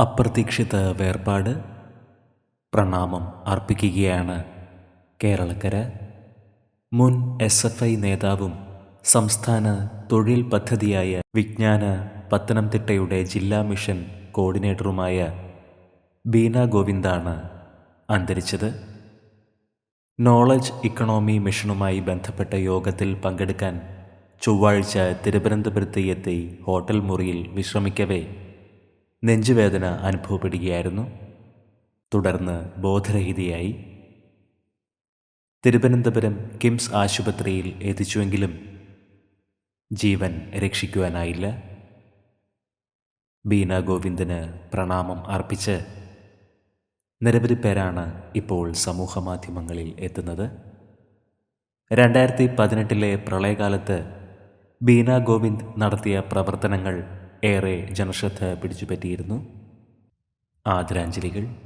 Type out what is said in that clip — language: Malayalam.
അപ്രതീക്ഷിത വേർപാട് പ്രണാമം അർപ്പിക്കുകയാണ് കേരളക്കര. മുൻ എസ് എഫ് ഐ നേതാവും സംസ്ഥാന തൊഴിൽ പദ്ധതിയായ വിജ്ഞാന പത്തനംതിട്ടയുടെ ജില്ലാ മിഷൻ കോർഡിനേറ്ററുമായ ബീന ഗോവിന്ദാണ് അന്തരിച്ചത്. നോളജ് ഇക്കണോമി മിഷനുമായി ബന്ധപ്പെട്ട യോഗത്തിൽ പങ്കെടുക്കാൻ ചൊവ്വാഴ്ച തിരുവനന്തപുരത്ത് എത്തി ഹോട്ടൽ മുറിയിൽ വിശ്രമിക്കവേ നെഞ്ചുവേദന അനുഭവപ്പെടുകയായിരുന്നു. തുടർന്ന് ബോധരഹിതയായി. തിരുവനന്തപുരം കിംസ് ആശുപത്രിയിൽ എത്തിച്ചുവെങ്കിലും ജീവൻ രക്ഷിക്കുവാനായില്ല. ബീന ഗോവിന്ദന് പ്രണാമം അർപ്പിച്ച് നിരവധി പേരാണ് ഇപ്പോൾ സമൂഹമാധ്യമങ്ങളിൽ എത്തുന്നത്. രണ്ടായിരത്തി പതിനെട്ടിലെ പ്രളയകാലത്ത് ബീന ഗോവിന്ദ് നടത്തിയ പ്രവർത്തനങ്ങൾ ഏറെ ജനശ്രദ്ധ പിടിച്ചുപറ്റിയിരുന്നു. ആദരാഞ്ജലികൾ.